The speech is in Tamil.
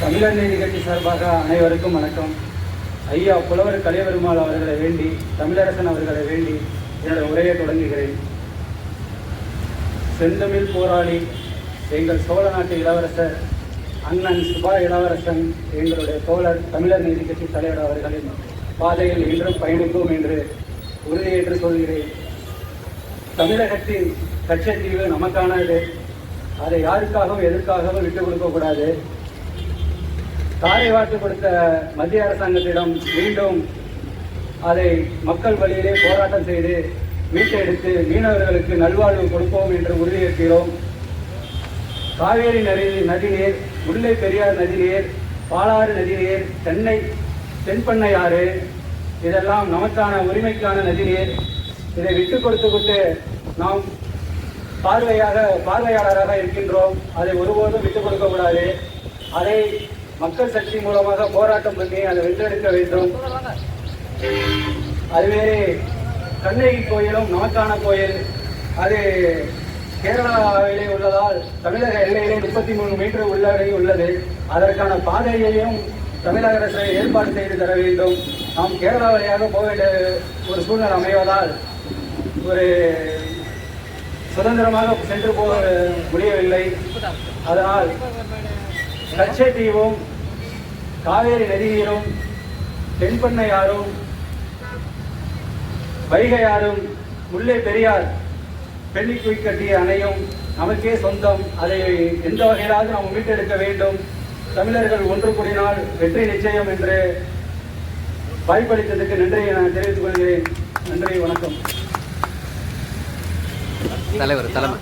தமிழர் நீதி கட்சி சார்பாக அனைவருக்கும் வணக்கம். ஐயா புலவர் கலைவெருமாள் அவர்களை வேண்டி தமிழரசன் அவர்களை வேண்டி என்னோட உரையை தொடங்குகிறேன். செந்தமிழ் போராளி எங்கள் சோழ நாட்டு இளவரசர் அண்ணன் சுபா இளவரசன் எங்களுடைய தோழர் தமிழர் நீதி கட்சி தலைவர் அவர்களின் பாதையில் இன்றும் பயணிப்போம் என்று உறுதியேற்று சொல்கிறேன். தமிழகத்தின் கட்சத்தீவு நமக்கானது. அதை யாருக்காகவும் எதற்காகவும் விட்டுக் கொடுக்கக்கூடாது தாரை வாக்கு கொடுத்த மத்திய அரசாங்கத்திடம் மீண்டும் அதை மக்கள் வழியிலே போராட்டம் செய்து மீட்டெடுத்து மீனவர்களுக்கு நல்வாழ்வு கொடுப்போம் என்று உறுதியேற்கிறோம். காவேரி நதி நதிநீர் முல்லை பெரியார் நதிநீர் பாலாறு நதிநீர் சென்னை தென்பண்ணை ஆறு இதெல்லாம் நமக்கான உரிமைக்கான நதிநீர். இதை விட்டு கொடுத்துவிட்டு நாம் பார்வையாக பார்வையாளராக இருக்கின்றோம். அதை ஒருபோதும் விட்டுக் கொடுக்கக்கூடாது அதை மக்கள் சக்தி மூலமாக போராட்டம் பண்ணி அதை வென்றெடுக்க வேண்டும். அதுவே கண்ணகி கோயிலும் நமக்கான கோயில். அது கேரளாவிலே உள்ளதால் தமிழக எல்லையிலே முப்பத்தி மூணு மீட்டர் உள்ளவரை உள்ளது. அதற்கான பாதையையும் தமிழக அரசு ஏற்பாடு செய்து தர வேண்டும். நாம் கேரளா வழியாக போக வேண்டிய ஒரு சூழ்நிலை அமைவதால் ஒரு சுதந்திரமாக சென்று போக முடியவில்லை. அதனால் கச்சத்தீவும் காவேரி நதிநீரும் தென்பண்ணையாரும் வைகையாரும் முல்லை பெரியார் பெண்ணிக்குய் கட்டிய அணையும் நமக்கே சொந்தம். அதை எந்த வகையிலாவது நாம் மீட்டெடுக்க வேண்டும். தமிழர்கள் ஒன்று கூடினால் வெற்றி நிச்சயம் என்று வாய்ப்பளித்ததுக்கு நன்றியை நான் தெரிவித்துக் கொள்கிறேன். நன்றி வணக்கம். தலைவர் தலைமை.